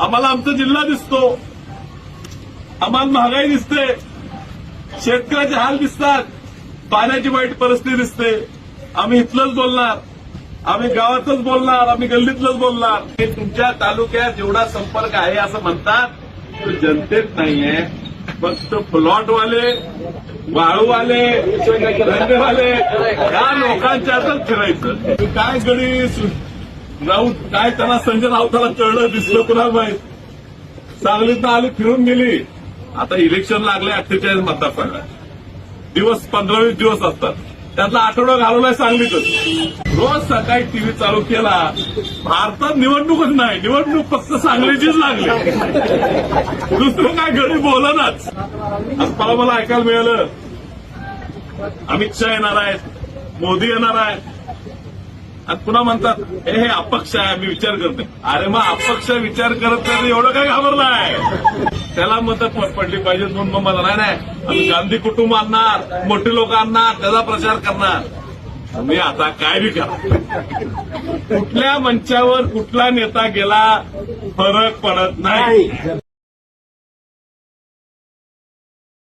आम्हाला आमचा जिल्हा दिसतो. आम्हाला महागाई दिसते. शेतकऱ्याचे हाल दिसतात. पाण्याची वाईट परिस्थिती दिसते. आम्ही इथलंच बोलणार. आम्ही गावातच बोलणार. आम्ही गल्लीतलंच बोलणार. हे तुमच्या तालुक्यात जेवढा संपर्क आहे असं म्हणतात तो जनतेत नाहीये. फक्त प्लॉटवाले वाळूवाले रंगवाले या लोकांच्या फिरायचं. काय गडी सु- काय त्यांना संजय राऊताला कळलं दिसलं कुणाला माहीत? सांगलीत आली फिरून गेली. आता इलेक्शन लागले अठ्ठेचाळीस मतदारसंघात. दिवस पंधरावीस दिवस असतात. त्यातला आठवडा घालवलाय सांगलीतच. रोज सकाळी टीव्ही चालू केला. भारतात निवडणूकच नाही. निवडणूक फक्त सांगलीचीच लागली. दुसरं काय घरी बोलनाच. आज मला मला ऐकायला मिळालं. अमित शहा येणार आहेत. मोदी येणार आहेत. आणि पुन्हा म्हणतात हे हे अपक्ष आहे मी विचार करते. अरे मग अपक्ष विचार करत नाही एवढं काय घाबरलाय? त्याला मतं पडली पाहिजे म्हणून मग मला नाही नाही आम्ही गांधी कुटुंब आणणार मोठी लोक आणणार त्याचा प्रचार करणार. मी आता काय बी करा. कुठल्या मंचावर कुठला नेता गेला फरक पडत नाही.